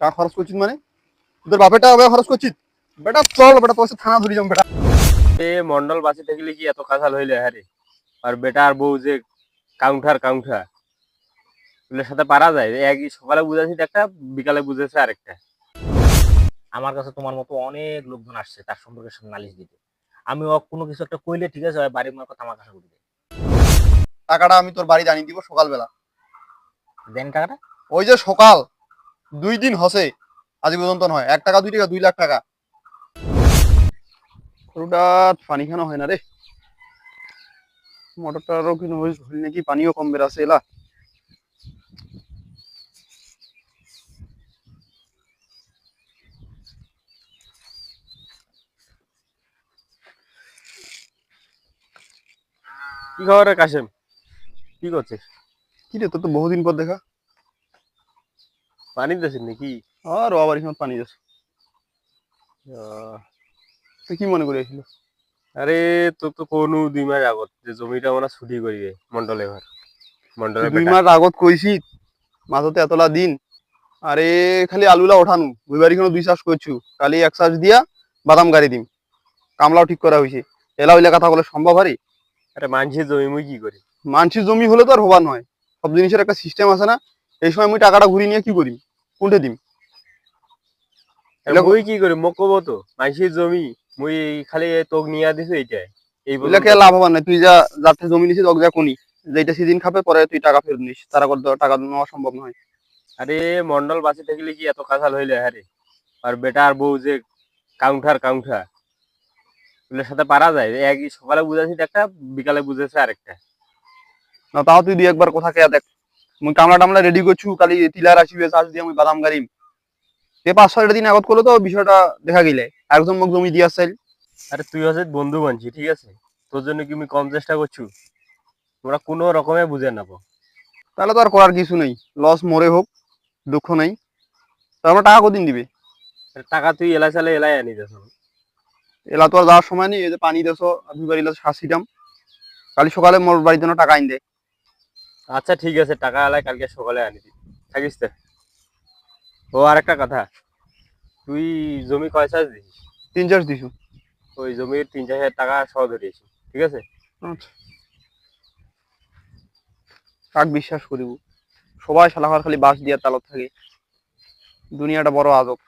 টাকা খরচ করছিস মানে? তোদের বাপের টাকা খরচ করছিস? বেটা চল বেটা তোর থানা ধরি যাম বেটা। এ মন্ডল বাসে থাকলে কি এত কাঁচাল হইলে হ্যাঁ আর বেটা আর বউ যে কাউন্টার কাউন্টার। এগুলোর সাথে পারা যায়? একই সকালে বুঝেছি একটা বিকালে বুঝেছে আরেকটা। আমার কাছে তোমার মতো অনেক লোকজন আসছে তার সম্পর্কে সব নালিশ দিতে। আমি ও কোনো কিছু একটা কইলে ঠিক আছে বাড়ির মার কথা আমার কাছে দেয় টাকাটা আমি তোর বাড়ি জানিয়ে দিব সকালবেলা। দেন টাকাটা। ওই যে সকাল দুই দিন হসে। আজ পর্যন্ত নয়। এক টাকা, দুই টাকা, দুই লাখ টাকা। গরুটা পানি খানো হয় না রে। মোটরটারও কিন্তু হইল নাকি? পানিও কম বেরাছে এলা। কি খবর কাশেম? কি করছিস? কি রে, তোর তো বহুদিন পর দেখা। পানি দিয়েছিস নাকি? আর ও আবার এখানে পানি তুই কি মনে করে আসছিল আরে তো কোনো দুই মাস আগত যে জমিটা আমরা ছুটি মন্ডলে ঘর। মন্ডলের দুই মাস আগত কইছি মাঝতে এতলা দিন। আরে খালি আলুলা ওঠানু দুই বাড়ি দুই চাষ করছু। কালি এক চাষ দিয়া বাদাম গাড়ি দিম। কামলাও ঠিক করা হয়েছে এলা হইলে কথা বলে সম্ভব হারি? আরে মানসির জমি মুই কি করি? মানসির জমি হলে তো আর হবার নয়। সব জিনিসের একটা সিস্টেম আছে না? এই সময় মুই টাকাটা ঘুরি নিয়ে কি করি? কোনটা দিম? মুই কি করি? মোক কব তো মানসির জমি মুই খালি তোক নিয়ে দিছো এইটাই। এই এগুলাকে লাভবান নাই। তুই যা যাতে জমি নিছিস ওকে যা কোনি যেটা সেদিন খাবে পরে তুই টাকা ফেরত নিস। তারা করে তো টাকা নেওয়া সম্ভব নয় আরে মন্ডল বাসে থাকলে কি এত কাঁচাল হইলে আর আর বউ যে কাউন্টার কাউন্টার এগুলোর সাথে পারা যায়। একই সকালে বুঝেছি একটা বিকালে বুঝেছে আরেকটা না তাও তুই দুই একবার কথা খেয়া দেখ। মুই কামলা টামলা রেডি করছু কালি টিলার আসিবে চাষ দিয়ে মুই বাদাম গাড়িম। এ পাঁচ ছয়টা দিন আগত করলে তো বিষয়টা দেখা গেলে। একজন মোক জমি দিয়া চাইল আরে তুই হচ্ছে বন্ধু মানছি ঠিক আছে? তোর জন্য কি আমি কম চেষ্টা করছু? তোরা কোনো রকমে বুঝে নেব তাহলে তো আর করার কিছু নেই। লস মরে হোক দুঃখ নাই। তারপর টাকা কদিন দিবে? টাকা তুই এলাই চালে এলাই আনি দেছ এলা তো আর যাওয়ার সময় নেই এই যে পানি দেছো দুই বাড়ি শাসিটাম কালি সকালে মোর বাড়ির জন্য টাকা আইন দে। আচ্ছা ঠিক আছে টাকা এলাই কালকে সকালে আনি থাকিস তো। ও আর একটা কথা। তুই জমি কয় চাষ দিস তিন চাষ দিছু। ওই জমির তিন চার হাজার টাকা সহ ধরিয়েছি ঠিক আছে? আচ্ছা। কাক বিশ্বাস করিব? সবাই শালাকার খালি বাস দিয়া তালত থাকে। দুনিয়াটা বড় আজব।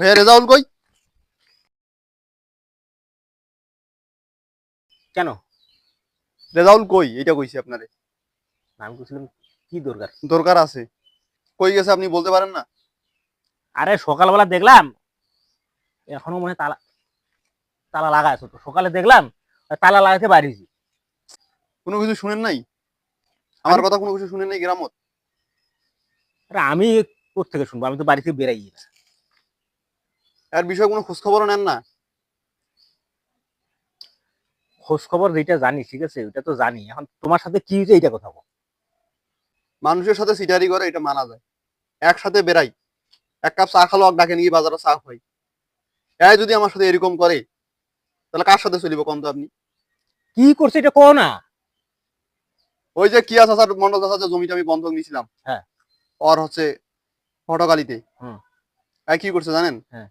ভাইয়া রেজাউল কই? কেন? রেজাউল কই? এটা কইছি আপনারে। আমি বলছিলাম কি দরকার? দরকার আছে। কই গেছে আপনি বলতে পারেন না? আরে সকালবেলা দেখলাম এখনও মনে তালা তালা লাগা আছে তো। সকালে দেখলাম তালা লাগাতে বাড়িছি কোনো কিছু শুনেন নাই? আমার কথা কোনো কিছু শুনেন নাই গ্রামত? আরে আমি থেকে শুনব? আমি তো বাড়ি থেকে বেরাই না। এর বিষয়ে কোনো খোঁজ খবরও নেন না। খোঁজ খবর যেটা জানি ঠিক আছে? ওটা তো জানি। এখন তোমার সাথে কি হয়েছে এইটা কথা বল। মানুষের সাথে সিটারি করে এটা মানা যায়। একসাথে বেরাই এক কাপ চা খালো ডাকে নিয়ে বাজারে চা হয় এরাই যদি আমার সাথে এরকম করে তাহলে কার সাথে চলিব কম তো আপনি কি করছে এটা কো না। ওই যে কিয়া চাচার মন্ডল চাচার যে জমিটা আমি বন্ধক নিয়েছিলাম হ্যাঁ। ওর হচ্ছে ফটোকালিতে হুম। এই কি করছে জানেন? হ্যাঁ।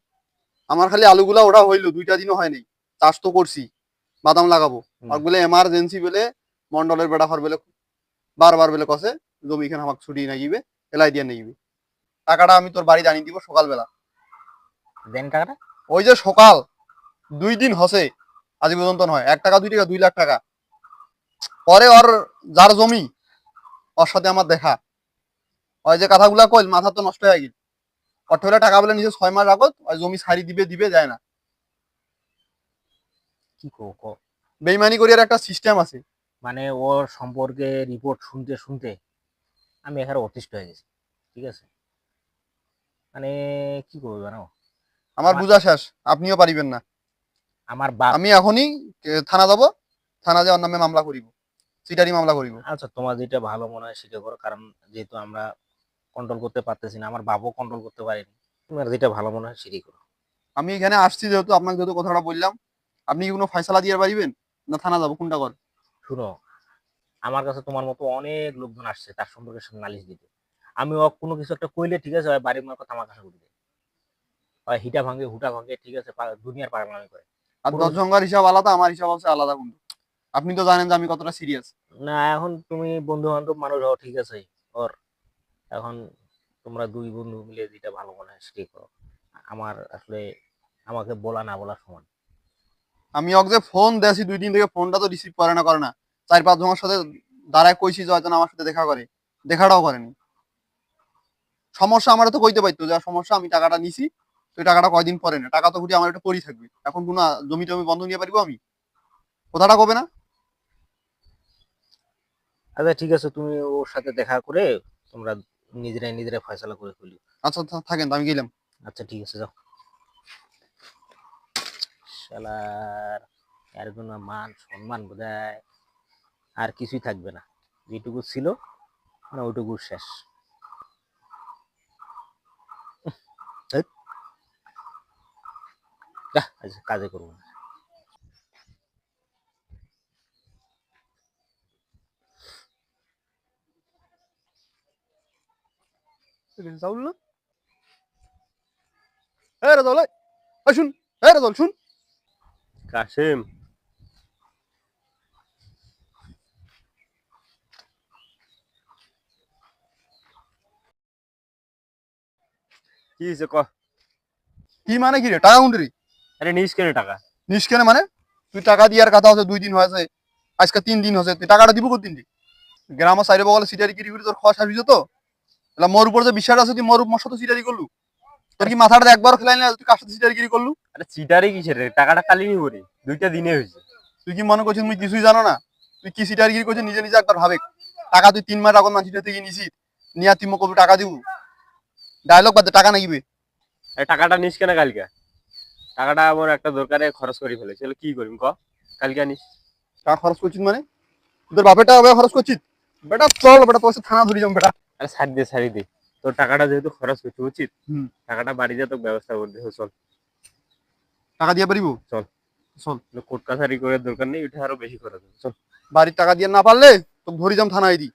আমার খালি আলুগুলা ওটা হইল দুইটা দিনও হয়নি চাষ তো করছি বাদাম লাগাবো। আর বলে এমার্জেন্সি বলে মন্ডলের বেড়া ফর বলে বারবার বলে কসে জমি এখানে আমাকে ছুটি না গিবে এলাই দিয়ে নিবে টাকাটা আমি তোর বাড়ি জানিয়ে দিব সকালবেলা। দেন টাকাটা? ওই যে সকাল দুই দিন হসে আজ পর্যন্ত নয় এক টাকা দুই টাকা দুই লাখ টাকা। পরে ওর যার জমি ওর সাথে আমার দেখা। ওই যে কথাগুলা কইল মাথা তো নষ্ট হয়ে গেল অঠেলা টাকা বলে নিজে ছয় মাস ওই জমি ছাড়ি দিবে দিবে যায় না। কি বেইমানি করিয়ার একটা সিস্টেম আছে। মানে ওর সম্পর্কে রিপোর্ট শুনতে শুনতে আমি এখানে অতিষ্ঠ হয়ে গেছি ঠিক আছে? মানে কি করব জানো? আমার বুঝা শেষ আপনিও পারিবেন না। আমার বাপ আমি এখনই থানা যাব থানা যে ওর নামে মামলা করিব সিটারি মামলা করিব। আচ্ছা তোমার যেটা ভালো মনে হয় সেটা করো কারণ যেহেতু আমরা কন্ট্রোল করতে পারতেছি না আমার বাবু কন্ট্রোল করতে পারেনি। তোমার যেটা ভালো মনে হয় সেটাই করো। আমি এখানে আসছি যেহেতু আপনাকে যেহেতু কথাটা বললাম আপনি কি কোনো ফয়সালা দিয়ে পারিবেন না থানা যাব? কোনটা কর? শুনো আমার কাছে তোমার মতো অনেক লোকজন আসছে তার সম্পর্কে সব নালিশ দিতে। আমি ও কোনো কিছু একটা কইলে ঠিক আছে বাড়ির মার কথা আমার কাছে উঠবে হিটা ভাঙে হুটা ভাঙে ঠিক আছে দুনিয়ার পাগলামি করে। আর দশ জঙ্গার হিসাব আলাদা আমার হিসাব আছে আলাদা কিন্তু আপনি তো জানেন যে আমি কতটা সিরিয়াস না এখন তুমি বন্ধু বান্ধব মানুষ হও ঠিক আছে ওর। এখন তোমরা দুই বন্ধু মিলে যেটা ভালো মনে হয় সেটাই করো। আমার আসলে আমাকে বলা না বলা সমান। আমি ওকে যে ফোন দেছি দুই দিন থেকে ফোনটা তো রিসিভ করে না করে না। চার পাঁচ জনের সাথে দাঁড়ায় কইছি যে হয়তো আমার সাথে দেখা করে। দেখাটাও করেনি। সমস্যা আমার তো কইতে পারতো যে সমস্যা আমি টাকাটা নিছি তুই টাকাটা কয়দিন পরে না? টাকা তো ঘুরে আমার একটা পড়ি থাকবে। এখন কোনো জমি টমি বন্ধ নিয়ে পারিব আমি? কথাটা কবে না? আচ্ছা ঠিক আছে তুমি ওর সাথে দেখা করে তোমরা নিজেরাই নিজেরাই ফয়সালা করে ফেলি। আচ্ছা থা- থাকেন তো আমি গেলাম। আচ্ছা ঠিক আছে যাও। শালার এর কোনো মান সম্মান বোধহয় আর কিছুই থাকবে না। যেটুকু ছিল মানে ওইটুকু শেষ। কাজে করব না। রেজাউল না হ্যাঁ রেজাউল এই, এই শুন হ্যাঁ রেজাউল শুন কাশেম কি হয়েছে ক কি মানে কি রে টাকা উন্ডি আরে নিস কেন টাকা নিষ্কেনে মানে তুই টাকা দিয়ার কথা হচ্ছে দুই দিন হয়েছে আজকে তিন দিন হয়েছে তুই টাকাটা দিব কত দিন গ্রামের সাইডে বগলে সিটারি কিরি করে তোর খাওয়া সার্ভিস তো এলা মোর উপর যে বিশ্বাস আছে তুই মোর মোর সাথে সিটারি করলু? তোর কি মাথাটা একবার খেলাই না তুই কার সাথে সিটারি কিরি করলু? আরে চিটারে কিসের রে? টাকাটা কালি নিব রে। দুইটা দিনে হয়েছে। তুই কি মনে করছিস তুই কিছুই জানো না? তুই কি চিটারি কিরি করছিস নিজে নিজে একবার ভাবে। টাকা তুই তিন মাস আগত মানুষের থেকে নিছিস? নিয়া তুই মোক টাকা দিব। ডায়লগ বাদে টাকা আরে টাকাটা নিস কেন কালকে? টাকাটা আমার একটা দরকারে খরচ করে ফেলেছি। তাহলে কি করিম ক? কালকে নিস টাকা খরচ করছিস মানে? তোর ওভাবে খরচ করছিস? বেটা চল বেটা তোর থানা ধরি যাম বেটা। আরে সারি দে সারি দে। তোর টাকাটা যেহেতু খরচ হচ্ছে উচিত টাকাটা বাড়ি যা তো ব্যবস্থা করে দে চল। টাকা দিয়ে পারিব? চল। চল। কোর্ট কাছারি করে দরকার নেই এটা আরও বেশি খরচ হবে চল। বাড়ির টাকা দিয়ে না পারলে তো ধরি যাম থানায় দি।